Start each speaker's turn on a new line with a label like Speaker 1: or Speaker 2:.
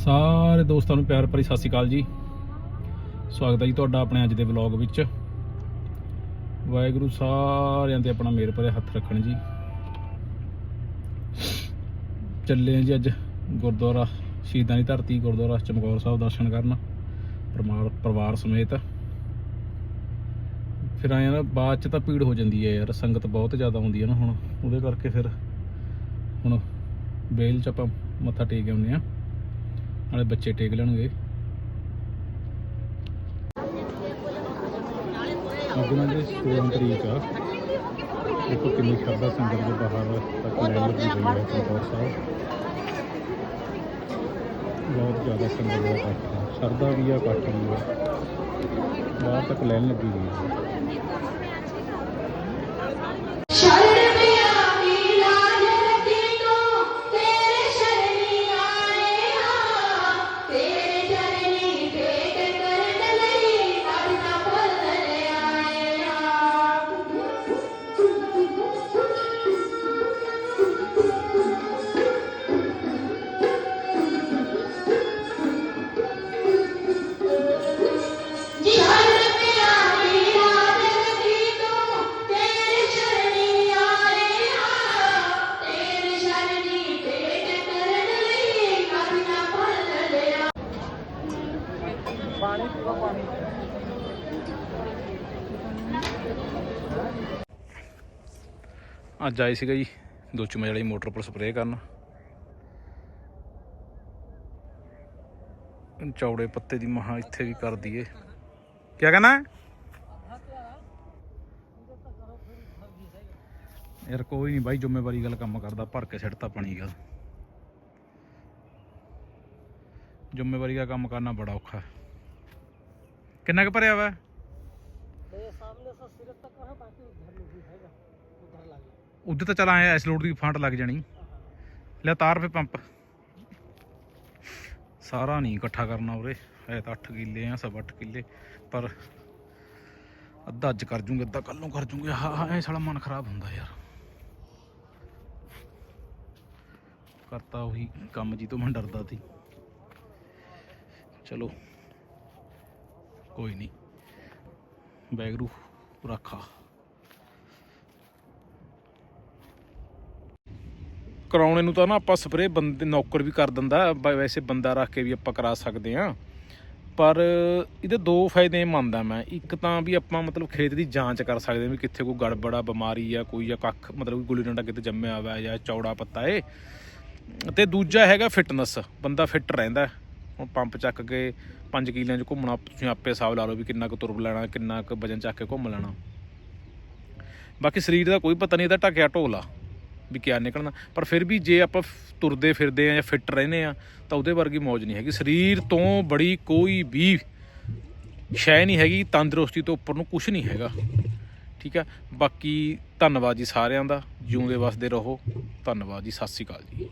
Speaker 1: ਸਾਰੇ ਦੋਸਤਾਂ ਨੂੰ ਪਿਆਰ ਭਰੀ ਸਤਿ ਸ਼੍ਰੀ ਅਕਾਲ ਜੀ। ਸਵਾਗਤ ਹੈ ਜੀ ਤੁਹਾਡਾ ਆਪਣੇ ਅੱਜ ਦੇ ਵਲੌਗ ਵਿੱਚ। ਵਾਹਿਗੁਰੂ ਸਾਰਿਆਂ ਤੇ ਆਪਣਾ ਮੇਰ ਭਰੇ ਹੱਥ ਰੱਖਣ ਜੀ। ਚੱਲੇ ਆ ਜੀ ਅੱਜ ਗੁਰਦੁਆਰਾ, ਸ਼ਹੀਦਾਂ ਦੀ ਧਰਤੀ ਗੁਰਦੁਆਰਾ ਚਮਕੌਰ ਸਾਹਿਬ ਦਰਸ਼ਨ ਕਰਨ ਪਰਿਵਾਰ ਪਰਿਵਾਰ ਸਮੇਤ। ਫਿਰ ਆਇਆ ਨਾ, ਬਾਅਦ ਚ ਤਾਂ ਭੀੜ ਹੋ ਜਾਂਦੀ ਹੈ ਯਾਰ, ਸੰਗਤ ਬਹੁਤ ਜ਼ਿਆਦਾ ਹੁੰਦੀ ਹੈ ਨਾ ਹੁਣ। ਉਹਦੇ ਕਰਕੇ ਫਿਰ ਹੁਣ ਬੇਲ ਚ ਆਪਾਂ ਮੱਥਾ ਟੇਕ ਆਉਂਦੇ ਆ ਨਾਲੇ ਬੱਚੇ ਟੇਕ ਲੈਣਗੇ। ਅੱਜ ਨਾ ਜੀ 16 ਤਰੀਕ ਆ ਦੇਖੋ ਕਿੰਨੀ ਸ਼ਰਧਾ ਸੰਗਤ ਦੇ ਬਾਹਰ ਤੱਕ ਲਾਈਨ ਲੱਗੀ ਹੋਈ ਹੈ ਚਮਕੌਰ ਸਾਹਿਬ ਬਹੁਤ ਜ਼ਿਆਦਾ ਸੰਗਤ ਦਾ ਇਕੱਠ ਸ਼ਰਧਾ ਵੀ ਆ ਇਕੱਠ ਵੀ ਆ। ਬਾਹਰ ਤੱਕ ਲਾਈਨ ਲੱਗੀ ਹੋਈ ਹੈ ਅੱਜ ਆਏ ਸੀਗਾ ਜੀ ਦੋ ਚੁਮੇ ਵਾਲੀ ਮੋਟਰ ਪਰ ਸਪਰੇਅ ਕਰਨ। ਚੌੜੇ ਪੱਤੇ ਦੀ ਮਹਾ ਇੱਥੇ ਵੀ ਕਰ ਦਈਏ। ਕੀ ਕਹਿਣਾ? ਯਾਰ ਕੋਈ ਨਹੀਂ ਬਾਈ, ਜ਼ਿੰਮੇਵਾਰੀ ਗੱਲ ਕੰਮ ਕਰਦਾ, ਭਰ ਕੇ ਸਿੱਟਤਾ ਪਾਣੀ ਗੱਲ। ਜ਼ਿੰਮੇਵਾਰੀ ਦਾ ਕੰਮ ਕਰਨਾ ਬੜਾ ਔਖਾ। ਹੈ। ਕਿੰਨਾ ਕੁ ਭਰਿਆ ਵਾ? ਉਧਰ ਤਾਂ ਚਲਾ ਆਇਆ ਇਸ ਲੋਡ ਦੀ ਫਾਂਟ ਲੱਗ ਜਾਣੀ। ਲੈ ਤਾਰ ਫੇ ਪੰਪ। ਸਾਰਾ ਨਹੀਂ ਇਕੱਠਾ ਕਰਨਾ ਉਰੇ ਹੈ ਤਾਂ 8 ਕਿੱਲੇ ਆ ਸਭ 8 ਕਿੱਲੇ ਪਰ ਅੱਧਾ ਅੱਜ ਕਰ ਜੂਗੇ ਅੱਧਾ ਕੱਲ ਨੂੰ ਕਰ ਜੂਗੇ। ਹਾਂ ਹਾਂ ਇਹ ਸਾਲਾ ਮਨ ਖਰਾਬ ਹੁੰਦਾ ਯਾਰ। ਕਰਤਾ ਉਹੀ ਕੰਮ ਜੀ ਤੋਂ ਮੈਂ ਡਰਦਾ ਸੀ। ਚਲੋ। ਕੋਈ ਨਹੀਂ। ਬੈਗਰੂ ਰੱਖਾ ਕਰਾਉਣੇ ਨੂੰ ਤਾਂ ਨਾ ਆਪਾਂ ਸਪਰੇਅ ਬੰਦੇ, ਨੌਕਰ ਵੀ ਕਰ ਦਿੰਦਾ। ਵੈਸੇ ਬੰਦਾ ਰੱਖ ਕੇ ਵੀ ਆਪਾਂ ਕਰਾ ਸਕਦੇ ਆ ਪਰ ਇਹਦੇ ਦੋ ਫਾਇਦੇ ਮੰਨਦਾ ਮੈਂ। ਇੱਕ ਤਾਂ ਵੀ ਆਪਾਂ ਮਤਲਬ ਖੇਤ ਦੀ ਜਾਂਚ ਕਰ ਸਕਦੇ ਹਾਂ ਵੀ ਕਿੱਥੇ ਕੋਈ ਗੜਬੜਾ, ਬਿਮਾਰੀ ਆ ਕੋਈ ਜਾਂ ਕੱਖ, ਮਤਲਬ ਗੁੱਲੀ ਡੰਡਾ ਕਿਤੇ ਜੰਮਿਆ ਹੋਇਆ ਜਾਂ ਚੌੜਾ ਪੱਤਾ ਏ। ਤੇ ਦੂਜਾ ਹੈਗਾ ਫਿਟਨੈਸ ਬੰਦਾ ਫਿੱਟ ਰਹਿੰਦਾ। ਹੁਣ ਪੰਪ ਚੱਕ ਕੇ 5 ਕਿਲਿਆਂ 'ਚ ਘੁੰਮਣਾ, ਤੁਸੀਂ ਆਪੇ ਹਿਸਾਬ ਲਾ ਲਓ ਵੀ ਕਿੰਨਾ ਕੁ ਤੁਰਬ ਲੈਣਾ, ਕਿੰਨਾ ਕੁ ਵਜਨ ਚੱਕ ਕੇ ਘੁੰਮ ਲੈਣਾ। ਬਾਕੀ ਸਰੀਰ ਦਾ ਕੋਈ ਪਤਾ ਨਹੀਂ, ਇਹਦਾ ਢੱਕਿਆ ਢੋਲਾ, ਵੀ ਕਿਆ ਨਿਕਲਣਾ। ਪਰ ਫਿਰ ਵੀ ਜੇ ਆਪਾਂ ਤੁਰਦੇ ਫਿਰਦੇ ਆ ਜਾਂ ਫਿੱਟ ਰਹਿੰਦੇ ਆ, ਤਾਂ ਉਹਦੇ ਵਰਗੀ ਮੌਜ ਨਹੀਂ ਹੈਗੀ। ਸਰੀਰ ਤੋਂ ਬੜੀ ਕੋਈ ਵੀ ਸ਼ੈ ਨਹੀਂ ਹੈਗੀ, ਤੰਦਰੁਸਤੀ ਤੋਂ ਉੱਪਰ ਨੂੰ ਕੁਝ ਨਹੀਂ ਹੈਗਾ। ਠੀਕ ਆ? ਬਾਕੀ ਧੰਨਵਾਦ ਜੀ ਸਾਰਿਆਂ ਦਾ। ਜਿਉਂਦੇ ਵਸਦੇ ਰਹੋ। ਧੰਨਵਾਦ ਜੀ, ਸਤਿ ਸ਼੍ਰੀ ਅਕਾਲ ਜੀ।